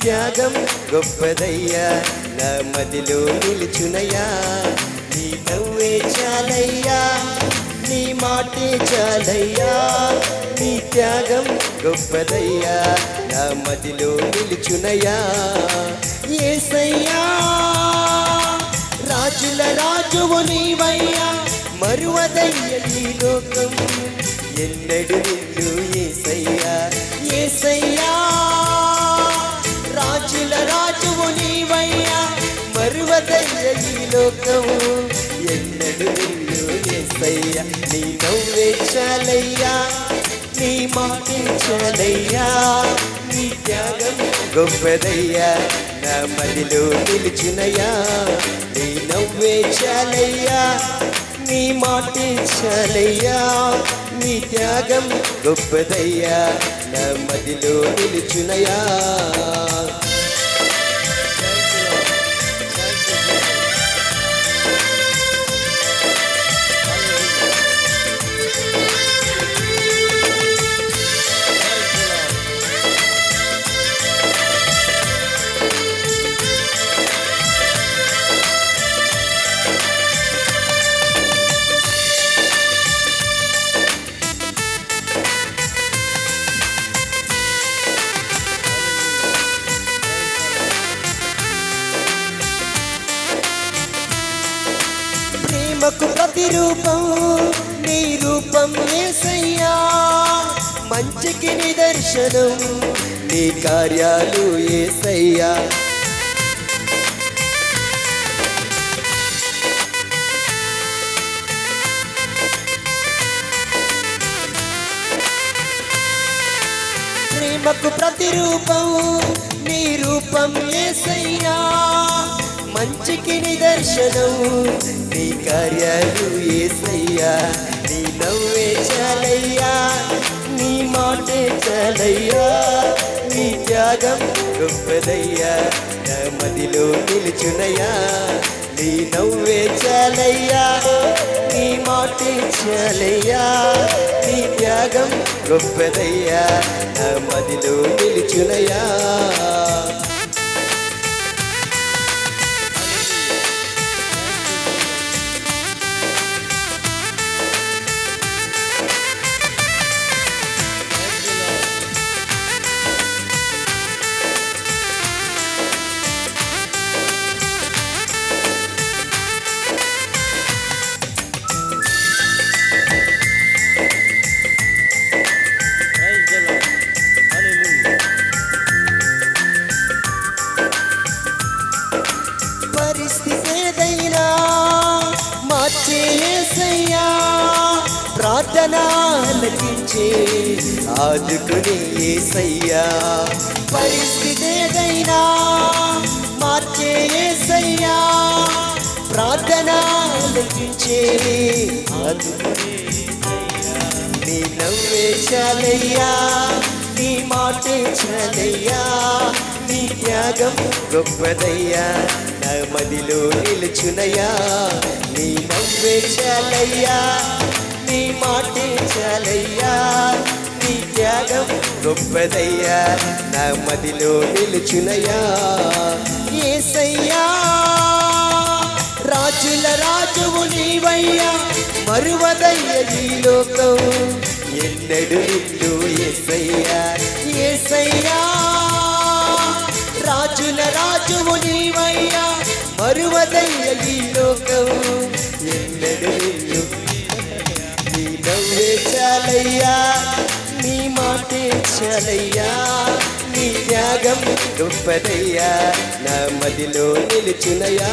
త్యాగం గొప్పదయ్యా నా మదిలో నిలుచునయ్యా. నీ నవ్వే చాలయ్యా నీ మాటే చాలయ్యా. నీ త్యాగం గొప్పదయ్యా నా మదిలో నిలుచునయ్యా. ఏసయ్యా రాజుల రాజువు నీవయ్యా మరువదయ్య నీ లోకం. ఎన్నడు నిన్ను లోకము. ఎన్నడు నిన్ను నీ నవ్వే చాలయ్యా నీ మాటే చాలయ్యా నీ త్యాగం గొప్పదయ్యా నా మదిలో నిలుచునయ్యా నీ నవ్వే చాలయ్యా నీ మాటే చాలయ్యా నీ త్యాగం గొప్పదయ్యా నా మదిలో నిలుచునయా ప్రతిరూపం నీ రూపం ఏసయ్యా. మంచికి నిదర్శనం నీ కార్యాలు ఏసయ్యా. ప్రేమకు ప్రతిరూపం నీ రూపం ఏసయ్యా. మంచికి నిదర్శనం. నీ కార్యాలు ఏసయ్యా నీ నవ్వే చాలయ్యా. నీ మాటే చాలయ్యా. నీ త్యాగం గొప్పదయ్యా. నా మదిలో నిలుచునయ్యా. నీ నవ్వే చాలయ్యా. నీ మాటే చాలయ్యా. నీ త్యాగం గొప్పదయ్యా. నా మదిలో నిలుచునయ్యా. ప్రార్థన ఆదుకునే యేసయ్యా పరిస్థితి ఏదైనా మార్చే యేసయ్యా ప్రార్థన ఆలకించే ఆదుకునే నీ నవ్వే చాలయ్యా నీ మాటే చాలయ్యా. నీ త్యాగం గొప్పదయ్యా. నా మదిలో నిలుచునయ్యా. నీ నవ్వే చాలయ్యా. నీ మాటే చాలయ్యా. నీ త్యాగం గొప్పదయ్యా. నా మదిలో నిలుచునయ్యా. ఏసయ్యా రాజుల రాజువు నీవయ్యా. మరువదయ్య ఈ లోకం. ఎన్నడు నిన్ను ఏసయ్యా. ఏసయ్యా రాజుల రాజువు నీవయ్యా. మరువదయ్య ఈ లోకం. చాలయ్యా నీ మాటే చాలయ్యా నీ త్యాగం గొప్పదయ్యా నా మదిలో నిలుచునయా